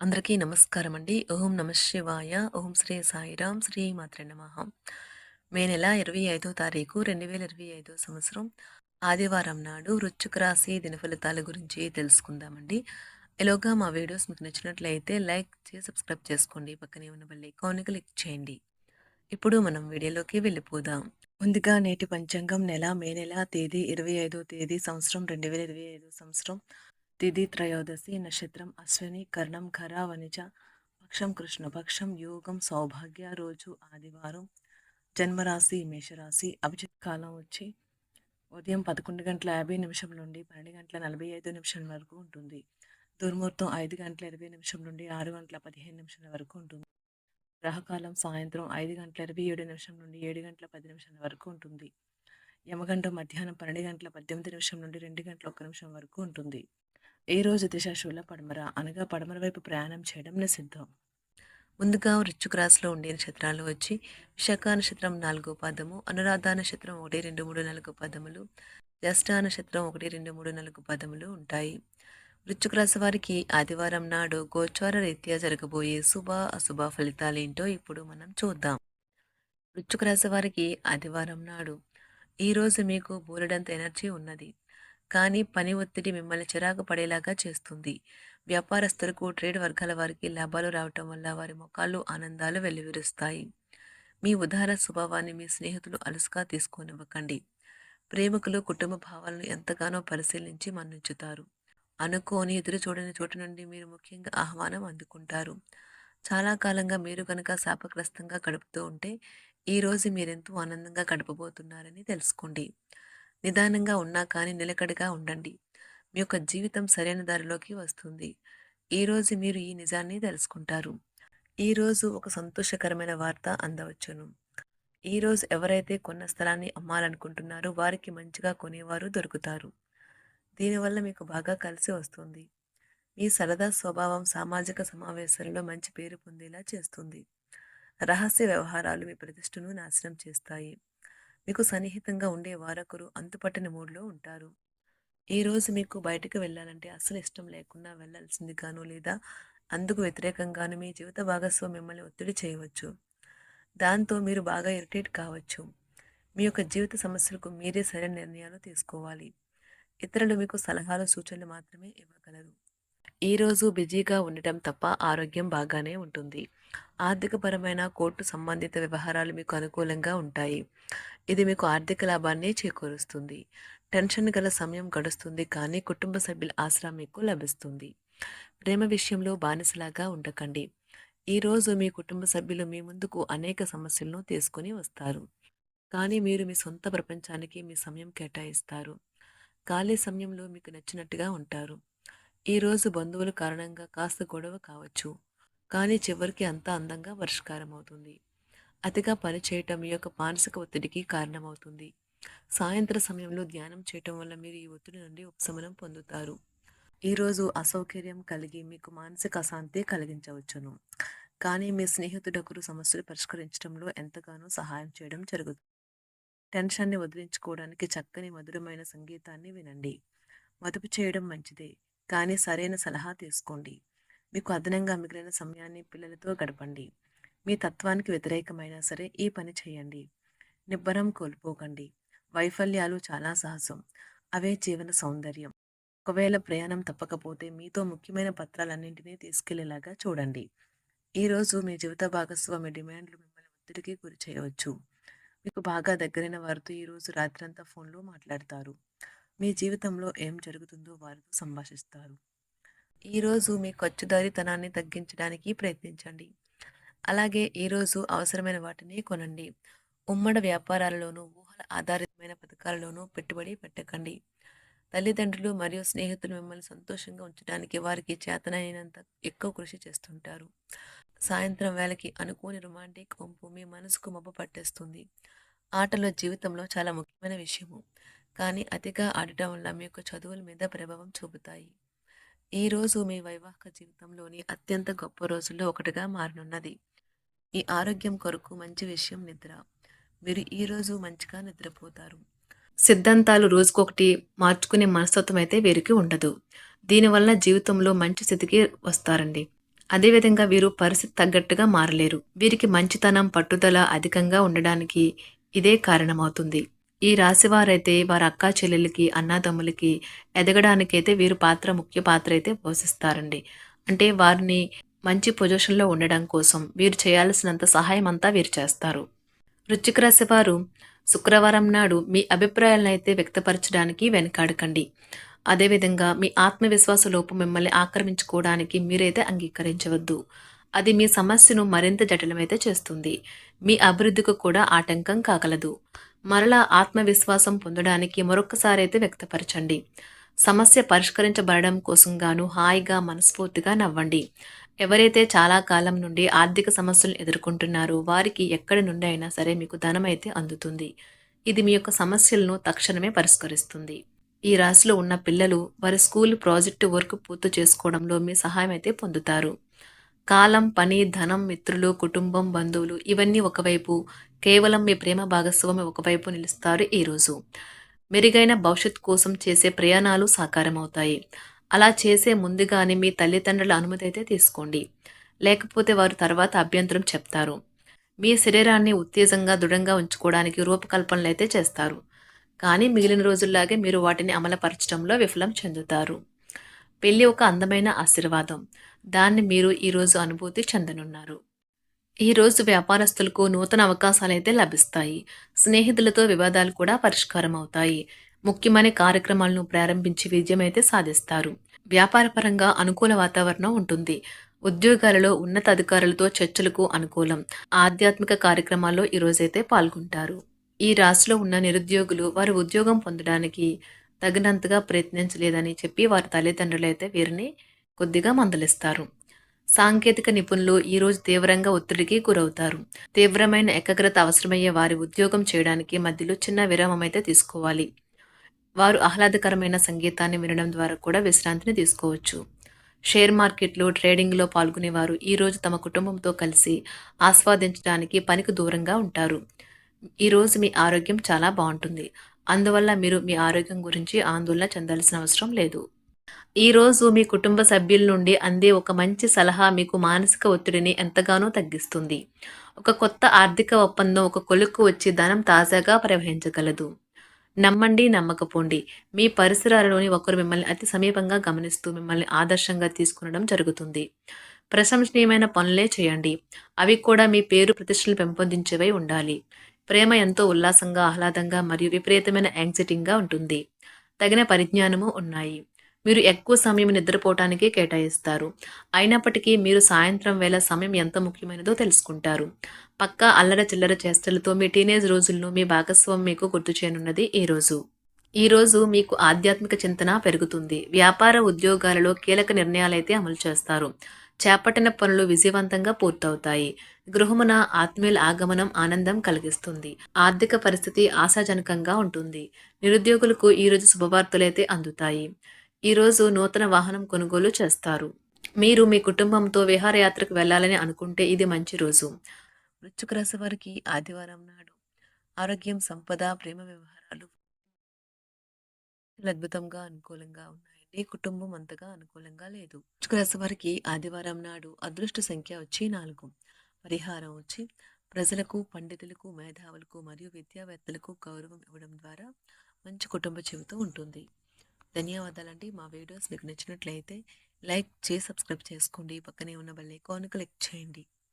అందరికీ నమస్కారం అండి ఓం నమ శివాయ. ఓం శ్రీ సాయిరామ్ శ్రీ మాత్ర నమ. మే నెల ఇరవై ఐదో తారీఖు రెండు వేల ఇరవై ఐదో సంవత్సరం ఆదివారం నాడు వృశ్చిక రాశి దిన ఫలితాల గురించి తెలుసుకుందామండి. ఎలాగా మా వీడియోస్ మీకు నచ్చినట్లయితే లైక్ చేసి సబ్స్క్రైబ్ చేసుకోండి. పక్కనే ఉన్న బెల్ ఐకాన్ క్లిక్ చేయండి. ఇప్పుడు మనం వీడియోలోకి వెళ్ళిపోదాం. ముందుగా నేటి పంచాంగం నెల మే నెల తేదీ ఇరవై ఐదో తేదీ సంవత్సరం రెండు వేల ఇరవై ఐదో సంవత్సరం. తిథి త్రయోదశి నక్షత్రం అశ్విని కర్ణం ఖర వనిజ పక్షం కృష్ణపక్షం యోగం సౌభాగ్య రోజు ఆదివారం జన్మరాశి మేషరాశి అభిజిత్ కాలం వచ్చి ఉదయం పదకొండు గంటల యాభై నిమిషం నుండి పన్నెండు గంటల నలభై ఐదు నిమిషం వరకు ఉంటుంది. దుర్ముహూర్తం ఐదు గంటల ఇరవై నిమిషం నుండి ఆరు గంటల పదిహేను నిమిషాల వరకు ఉంటుంది. గ్రహకాలం సాయంత్రం ఐదు గంటల ఇరవై ఏడు నిమిషం నుండి ఏడు గంటల పది నిమిషాల వరకు ఉంటుంది. యమగండం మధ్యాహ్నం పన్నెండు గంటల పద్దెనిమిది నిమిషం నుండి రెండు గంటల ఒక్క నిమిషం వరకు ఉంటుంది. ఈ రోజు దిశ పడమర అనగా పడమర వైపు ప్రయాణం చేయడం నిషిద్ధం ముందుగా వృశ్చిక రాశిలో ఉండే నక్షత్రాలు వచ్చి విశాఖ నక్షత్రం నాలుగో పదము అనురాధ నక్షత్రం ఒకటి రెండు మూడు నాలుగు పదములు జ్యేష్ఠ నక్షత్రం ఒకటి రెండు మూడు నాలుగు పదములు ఉంటాయి. వృశ్చిక రాశి వారికి ఆదివారం నాడు గోచార రీత్యా జరగబోయే శుభ అశుభ ఫలితాలేంటో ఇప్పుడు మనం చూద్దాం. వృశ్చిక రాశి వారికి ఆదివారం నాడు ఈరోజు మీకు బోలెడంత ఎనర్జీ ఉన్నది. కానీ పని ఒత్తిడి మిమ్మల్ని చిరాకు పడేలాగా చేస్తుంది. వ్యాపారస్తులకు ట్రేడ్ వర్గాల వారికి లాభాలు రావటం వల్ల వారి ముఖాలు ఆనందాలు వెల్లువిరుస్తాయి. మీ ఉదార స్వభావాన్ని మీ స్నేహితులు అలుసుగా తీసుకొనివ్వకండి. ప్రేమికులు కుటుంబ భావాలను ఎంతగానో పరిశీలించి మన్నించుతారు. అనుకోని ఎదురు చూడని చోటు నుండి మీరు ముఖ్యంగా ఆహ్వానం అందుకుంటారు. చాలా కాలంగా మీరు కనుక శాపగ్రస్తంగా గడుపుతూ ఉంటే ఈరోజు మీరెంతో ఆనందంగా గడపబోతున్నారని తెలుసుకోండి. నిదానంగా ఉన్నా కానీ నిలకడగా ఉండండి. మీ యొక్క జీవితం సరైన దారిలోకి వస్తుంది. ఈరోజు మీరు ఈ నిజాన్ని తెలుసుకుంటారు. ఈరోజు ఒక సంతోషకరమైన వార్త అందవచ్చును. ఈరోజు ఎవరైతే కొన్న స్థలాన్ని అమ్మాలనుకుంటున్నారో వారికి మంచిగా కొనేవారు దొరుకుతారు. దీనివల్ల మీకు బాగా కలిసి వస్తుంది. మీ సరదా స్వభావం సామాజిక సమావేశాలలో మంచి పేరు పొందేలా చేస్తుంది. రహస్య వ్యవహారాలు మీ ప్రతిష్టను నాశనం చేస్తాయి. మీకు సన్నిహితంగా ఉండే వారొకరు అంతుపట్టని మూడ్లో ఉంటారు. ఈరోజు మీకు బయటకు వెళ్ళాలంటే అస్సలు ఇష్టం లేకుండా వెళ్ళాల్సిందిగాను లేదా అందుకు వ్యతిరేకంగాను మీ జీవిత భాగస్వామి మిమ్మల్ని ఒత్తిడి చేయవచ్చు. దాంతో మీరు బాగా ఇరిటేట్ కావచ్చు. మీ యొక్క జీవిత సమస్యలకు మీరే సరైన నిర్ణయాలు తీసుకోవాలి. ఇతరులు మీకు సలహాలు సూచనలు మాత్రమే ఇవ్వగలరు. ఈరోజు బిజీగా ఉండటం తప్ప ఆరోగ్యం బాగానే ఉంటుంది. ఆర్థికపరమైన కోర్టు సంబంధిత వ్యవహారాలు మీకు అనుకూలంగా ఉంటాయి. ఇది మీకు ఆర్థిక లాభాన్ని చేకూరుస్తుంది. టెన్షన్ గల సమయం గడుస్తుంది కానీ కుటుంబ సభ్యుల ఆసరా మీకు లభిస్తుంది. ప్రేమ విషయంలో బానిసలాగా ఉండకండి. ఈరోజు మీ కుటుంబ సభ్యులు మీ ముందుకు అనేక సమస్యలను తీసుకుని వస్తారు. కానీ మీరు మీ సొంత ప్రపంచానికి మీ సమయం కేటాయిస్తారు. ఖాళీ సమయంలో మీకు నచ్చినట్టుగా ఉంటారు. ఈరోజు బంధువుల కారణంగా కాస్త గొడవ కావచ్చు. కానీ చివరికి అంతా అందంగా పరిష్కారం అవుతుంది అతిగా పనిచేయటం మీ యొక్క మానసిక ఒత్తిడికి కారణమవుతుంది. సాయంత్ర సమయంలో ధ్యానం చేయటం వల్ల మీరు ఈ ఒత్తిడి నుండి ఉపశమనం పొందుతారు. ఈరోజు అసౌకర్యం కలిగి మీకు మానసిక అశాంతి కలిగించవచ్చును. కానీ మీ స్నేహితుడొకరు సమస్యలు పరిష్కరించడంలో ఎంతగానో సహాయం చేయడం జరుగుతుంది. టెన్షన్ని వదిలించుకోవడానికి చక్కని మధురమైన సంగీతాన్ని వినండి. మదుపు చేయడం మంచిదే. కానీ సరైన సలహా తీసుకోండి. మీకు అదనంగా మిగిలిన సమయాన్ని పిల్లలతో గడపండి. మీ తత్వానికి వ్యతిరేకమైనా సరే ఈ పని చేయండి. నిబ్బరం కోల్పోకండి. వైఫల్యాలు చాలా సహజం. అవే జీవన సౌందర్యం. ఒకవేళ ప్రయాణం తప్పకపోతే మీతో ముఖ్యమైన పత్రాలన్నింటినీ తీసుకెళ్ళేలాగా చూడండి. ఈరోజు మీ జీవిత భాగస్వామి డిమాండ్లు మిమ్మల్ని ఒత్తిడికి గురి చేయవచ్చు. మీకు బాగా దగ్గరైన వారితో ఈరోజు రాత్రంతా ఫోన్లో మాట్లాడతారు. మీ జీవితంలో ఏం జరుగుతుందో వారితో సంభాషిస్తారు. ఈరోజు మీ ఖర్చుదారితనాన్ని తగ్గించడానికి ప్రయత్నించండి. అలాగే ఈరోజు అవసరమైన వాటిని కొనండి. ఉమ్మడి వ్యాపారాలలోనూ ఊహల ఆధారితమైన పథకాలలోనూ పెట్టుబడి పెట్టకండి. తల్లిదండ్రులు మరియు స్నేహితులు మిమ్మల్ని సంతోషంగా ఉంచడానికి వారికి చేతనైనంత ఎక్కువ కృషి చేస్తుంటారు. సాయంత్రం వేళకి అనుకోని రొమాంటిక్ వంపు మీ మనసుకు మబ్బ పట్టేస్తుంది. ఆటలో జీవితంలో చాలా ముఖ్యమైన విషయము. కానీ అతిగా ఆడటం వల్ల మీ యొక్క చదువుల మీద ప్రభావం చూపుతాయి. ఈ రోజు మీ వైవాహిక జీవితంలోని అత్యంత గొప్ప రోజుల్లో ఒకటిగా మారనున్నది. ఈ ఆరోగ్యం కొరకు మంచి విషయం నిద్ర. మీరు ఈరోజు మంచిగా నిద్రపోతారు. సిద్ధాంతాలు రోజుకొకటి మార్చుకునే మనస్తత్వం అయితే వీరికి ఉండదు. దీనివల్ల జీవితంలో మంచి స్థితికి వస్తారండి. అదేవిధంగా వీరు పరిస్థితి తగ్గట్టుగా మారలేరు. వీరికి మంచితనం పట్టుదల అధికంగా ఉండడానికి ఇదే కారణమవుతుంది. ఈ రాశివారైతే వారి అక్కా చెల్లెలకి అన్నాతమ్ములకి ఎదగడానికైతే వీరు పాత్ర ముఖ్య పాత్ర అయితే పోషిస్తారండి. అంటే వారిని మంచి పొజిషన్లో ఉండడం కోసం వీరు చేయాల్సినంత సహాయం అంతా వీరు చేస్తారు. వృశ్చిక రాశి వారు శుక్రవారం నాడు మీ అభిప్రాయాలను అయితే వ్యక్తపరచడానికి వెనకాడకండి. అదేవిధంగా మీ ఆత్మవిశ్వాస లోపం మిమ్మల్ని ఆక్రమించుకోవడానికి మీరైతే అంగీకరించవద్దు. అది మీ సమస్యను మరింత జటిలమైతే చేస్తుంది. మీ అభివృద్ధికి కూడా ఆటంకం కాగలదు. మరలా ఆత్మవిశ్వాసం పొందడానికి మరొకసారి అయితే వ్యక్తపరచండి. సమస్య పరిష్కరించబడడం కోసం గాను హాయిగా మనస్ఫూర్తిగా నవ్వండి. ఎవరైతే చాలా కాలం నుండి ఆర్థిక సమస్యలను ఎదుర్కొంటున్నారో వారికి ఎక్కడి నుండి అయినా సరే మీకు ధనం అయితే అందుతుంది. ఇది మీ యొక్క సమస్యలను తక్షణమే పరిష్కరిస్తుంది. ఈ రాశిలో ఉన్న పిల్లలు వారి స్కూల్ ప్రాజెక్టు వర్క్ పూర్తి చేసుకోవడంలో మీ సహాయం అయితే పొందుతారు. కాలం పని ధనం మిత్రులు కుటుంబం బంధువులు ఇవన్నీ ఒకవైపు కేవలం మీ ప్రేమ భాగస్వామి ఒకవైపు నిలుస్తారు ఈరోజు మెరుగైన భవిష్యత్ కోసం చేసే ప్రయాణాలు సాకారమవుతాయి. అలా చేసే ముందుగానే మీ తల్లిదండ్రుల అనుమతి అయితే తీసుకోండి. లేకపోతే వారు తర్వాత అభ్యంతరం చెప్తారు. మీ శరీరాన్ని ఉత్తేజంగా దృఢంగా ఉంచుకోవడానికి రూపకల్పనలు అయితే చేస్తారు. కానీ మిగిలిన రోజుల్లాగే మీరు వాటిని అమలుపరచడంలో విఫలం చెందుతారు. పెళ్ళి ఒక అందమైన ఆశీర్వాదం. దాన్ని మీరు ఈరోజు అనుభూతి చెందనున్నారు. ఈరోజు వ్యాపారస్తులకు నూతన అవకాశాలు అయితే లభిస్తాయి. స్నేహితులతో వివాదాలు కూడా పరిష్కారం అవుతాయి ముఖ్యమైన కార్యక్రమాలను ప్రారంభించి విజయం అయితే సాధిస్తారు. వ్యాపారపరంగా అనుకూల వాతావరణం ఉంటుంది. ఉద్యోగాలలో ఉన్నత అధికారులతో చర్చలకు అనుకూలం. ఆధ్యాత్మిక కార్యక్రమాల్లో ఈరోజైతే పాల్గొంటారు. ఈ రాశిలో ఉన్న నిరుద్యోగులు వారి ఉద్యోగం పొందడానికి తగినంతగా ప్రయత్నించలేదని చెప్పి వారి తల్లిదండ్రులు అయితే వీరిని కొద్దిగా మందలిస్తారు. సాంకేతిక నిపుణులు ఈరోజు తీవ్రంగా ఒత్తిడికి గురవుతారు. తీవ్రమైన ఏకాగ్రత అవసరమయ్యే వారి ఉద్యోగం చేయడానికి మధ్యలో చిన్న విరామం అయితే తీసుకోవాలి. వారు ఆహ్లాదకరమైన సంగీతాన్ని వినడం ద్వారా కూడా విశ్రాంతిని తీసుకోవచ్చు. షేర్ మార్కెట్లో ట్రేడింగ్లో పాల్గొనేవారు ఈరోజు తమ కుటుంబంతో కలిసి ఆస్వాదించడానికి పనికి దూరంగా ఉంటారు. ఈరోజు మీ ఆరోగ్యం చాలా బాగుంటుంది. అందువల్ల మీరు మీ ఆరోగ్యం గురించి ఆందోళన చెందాల్సిన అవసరం లేదు. ఈరోజు మీ కుటుంబ సభ్యుల నుండి అందే ఒక మంచి సలహా మీకు మానసిక ఒత్తిడిని ఎంతగానో తగ్గిస్తుంది. ఒక కొత్త ఆర్థిక ఒప్పందం ఒక కొలుక్కు వచ్చి ధనం తాజాగా ప్రవహించగలదు. నమ్మండి నమ్మకపోండి. మీ పరిసరాలలోని ఒకరు మిమ్మల్ని అతి సమీపంగా గమనిస్తూ మిమ్మల్ని ఆదర్శంగా తీసుకునడం జరుగుతుంది. ప్రశంసనీయమైన పనులే చేయండి. అవి కూడా మీ పేరు ప్రతిష్టలు పెంపొందించేవై ఉండాలి. ప్రేమ ఎంతో ఉల్లాసంగా ఆహ్లాదంగా మరియు విపరీతమైన యాంగ్జైటీగా ఉంటుంది. తగిన పరిజ్ఞానము ఉన్నాయి. మీరు ఎక్కువ సమయం నిద్రపోవటానికి కేటాయిస్తారు. అయినప్పటికీ మీరు సాయంత్రం వేళ సమయం ఎంత ముఖ్యమైనదో తెలుసుకుంటారు. పక్కా అల్లర చిల్లర చేష్టలతో మీ టీనేజ్ రోజులను మీ భాగస్వామి మీకు గుర్తు చేయనున్నది ఈ రోజు. ఈ రోజు మీకు ఆధ్యాత్మిక చింతన పెరుగుతుంది. వ్యాపార ఉద్యోగాలలో కీలక నిర్ణయాలైతే అమలు చేస్తారు. చేపట్టిన పనులు విజయవంతంగా పూర్తవుతాయి. గృహమున ఆత్మీయుల ఆగమనం ఆనందం కలిగిస్తుంది. ఆర్థిక పరిస్థితి ఆశాజనకంగా ఉంటుంది. నిరుద్యోగులకు ఈరోజు శుభవార్తలైతే అందుతాయి. ఈరోజు నూతన వాహనం కొనుగోలు చేస్తారు. మీరు మీ కుటుంబంతో విహారయాత్రకు వెళ్ళాలని అనుకుంటే ఇది మంచి రోజు. వృశ్చిక రాశి వారికి ఆదివారం నాడు ఆరోగ్యం సంపద ప్రేమ వ్యవహారాలు అద్భుతంగా అనుకూలంగా ఏ కుటుంబం అంతగా అనుకూలంగా లేదు. వృశ్చిక రాశి వారికి ఆదివారం నాడు అదృష్ట సంఖ్య వచ్చి నాలుగు. పరిహారం వచ్చి ప్రజలకు పండితులకు మేధావులకు మరియు విద్యావేత్తలకు గౌరవం ఇవ్వడం ద్వారా మంచి కుటుంబ జీవితం ఉంటుంది. ధన్యవాదాలండి. మా వీడియోస్ మీకు నచ్చినట్లయితే లైక్ చేసి సబ్స్క్రైబ్ చేసుకోండి. పక్కనే ఉన్న బెల్ ఐకాన్ క్లిక్ చేయండి.